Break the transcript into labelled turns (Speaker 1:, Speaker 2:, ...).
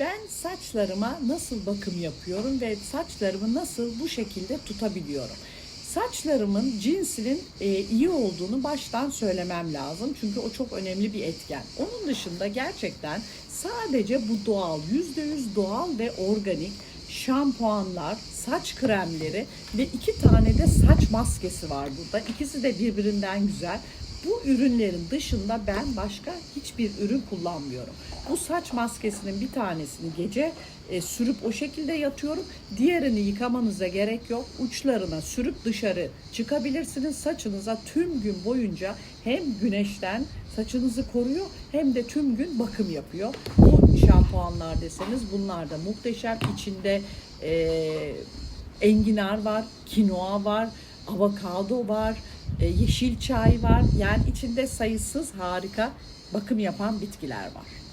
Speaker 1: Ben saçlarıma nasıl bakım yapıyorum ve saçlarımı nasıl bu şekilde tutabiliyorum? Saçlarımın cinsinin e, iyi olduğunu baştan söylemem lazım. Çünkü o çok önemli bir etken. Onun dışında gerçekten sadece bu doğal, %100 doğal ve organik şampuanlar, saç kremleri ve iki tane de saç maskesi var burada. İkisi de birbirinden güzel. Bu ürünlerin dışında ben başka hiçbir ürün kullanmıyorum. Bu saç maskesinin bir tanesini gece e, sürüp o şekilde yatıyorum. Diğerini yıkamanıza gerek yok. Uçlarına sürüp dışarı çıkabilirsiniz. Saçınıza tüm gün boyunca hem güneşten saçınızı koruyor hem de tüm gün bakım yapıyor. Bu şampuanlar deseniz bunlar da muhteşem. İçinde e, enginar var, kinoa var, avokado var, e, yeşil çay var. Yani içinde sayısız harika bakım yapan bitkiler var.